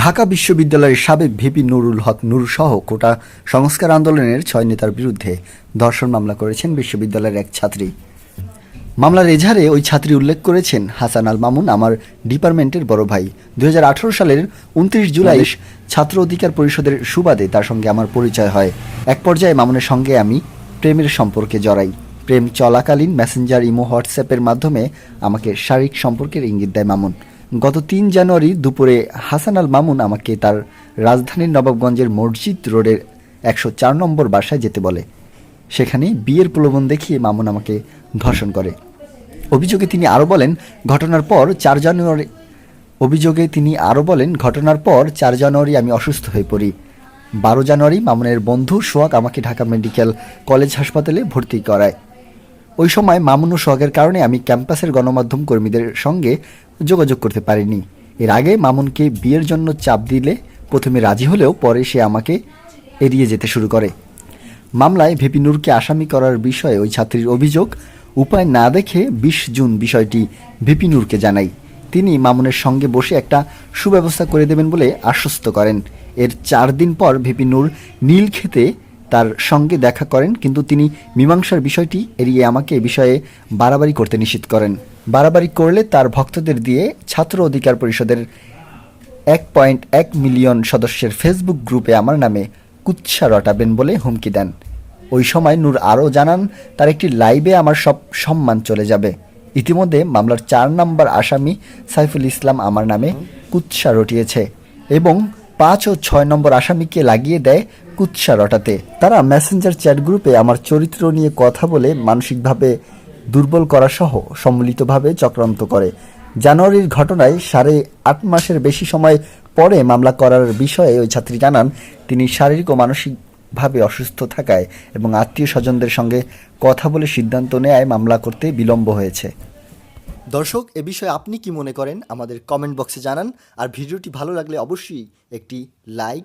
ঢাকা বিশ্ববিদ্যালয়ের সাবেক ভিপি নুরুল হক নুর সহ কোটা সংস্কার আন্দোলনের ছয় নেতার বিরুদ্ধে ধর্ষণ মামলা করেছেন বিশ্ববিদ্যালয়ের এক ছাত্রী। মামলার এজাহারে ওই ছাত্রী উল্লেখ করেছেন, হাসান আল মামুন আমার ডিপার্টমেন্টের বড় ভাই। দু হাজার আঠারো সালের উনত্রিশ জুলাই ছাত্র অধিকার পরিষদের সুবাদে তার সঙ্গে আমার পরিচয় হয়। এক পর্যায়ে মামুনের সঙ্গে আমি প্রেমের সম্পর্কে জড়াই। প্রেম চলাকালীন মেসেঞ্জার ইমো হোয়াটসঅ্যাপের মাধ্যমে আমাকে শারীরিক সম্পর্কের ইঙ্গিত দেয় মামুন। গত তিন জানুয়ারি দুপুরে হাসান আল মামুন আমাকে তার রাজধানীর নবাবগঞ্জের মসজিদ রোডের একশো চার নম্বর বাসায় যেতে বলে। সেখানে বিয়ের প্রলোভন দেখিয়ে মামুন আমাকে ধর্ষণ করে। অভিযোগে তিনি আরও বলেন, ঘটনার পর চার জানুয়ারি অভিযোগে তিনি আরও বলেন, ঘটনার পর চার জানুয়ারি আমি অসুস্থ হয়ে পড়ি। বারো জানুয়ারি মামুনের বন্ধু সোহাগ আমাকে ঢাকা মেডিকেল কলেজ হাসপাতালে ভর্তি করায়। ওই সময় মামুন ও কারণে আমি ক্যাম্পাসের গণমাধ্যম কর্মীদের সঙ্গে যোগাযোগ করতে পারিনি। এর আগে মামুনকে বিয়ের জন্য চাপ দিলে প্রথমে রাজি হলেও পরে সে আমাকে এড়িয়ে যেতে শুরু করে। মামলায় ভিপি নূরকে আসামি করার বিষয়ে ওই ছাত্রীর অভিযোগ, উপায় না দেখে বিশ জুন বিষয়টি ভিপি নূরকে জানাই। তিনি মামুনের সঙ্গে বসে একটা সুব্যবস্থা করে দেবেন বলে আশ্বস্ত করেন। এর চার দিন পর ভিপি নূর নীল খেতে তার সঙ্গে দেখা করেন, কিন্তু তিনি মীমাংসার বিষয়টি এড়িয়ে আমাকে এ বিষয়ে বাড়াবাড়ি করতে নিষেধ করেন। বাড়াবাড়ি করলে তার ভক্তদের দিয়ে ছাত্র অধিকার পরিষদের এক পয়েন্ট এক মিলিয়ন সদস্যের ফেসবুক গ্রুপে আমার নামে কুৎসা রটাবেন বলে হুমকি দেন। ওই সময় নূর আরও জানান, তার একটি লাইভে আমার সব সম্মান চলে যাবে। ইতিমধ্যে মামলার চার নম্বর আসামি সাইফুল ইসলাম আমার নামে কুৎসা রটিয়েছে এবং পাঁচ ও ছয় নম্বর আসামিকে লাগিয়ে দেয় কুৎসা রটাতে তারা মেসেঞ্জার চ্যাট গ্রুপে আমার চরিত্র নিয়ে কথা বলে মানসিকভাবে দুর্বল করা সহ সম্মিলিতভাবে চক্রান্ত করে। জানুয়ারির ঘটনায় সাড়ে আট মাসের বেশি সময় পরে মামলা করার বিষয়ে ওই ছাত্রী জানান, তিনি শারীরিক ও মানসিকভাবে অসুস্থ থাকায় এবং আত্মীয় স্বজনদের সঙ্গে কথা বলে সিদ্ধান্ত নেয় মামলা করতে বিলম্ব হয়েছে। দর্শক, এ বিষয়ে আপনি কি মনে করেন? আমাদের কমেন্ট বক্সে জানান। আর ভিডিওটি ভালো লাগলে অবশ্যই একটি লাইক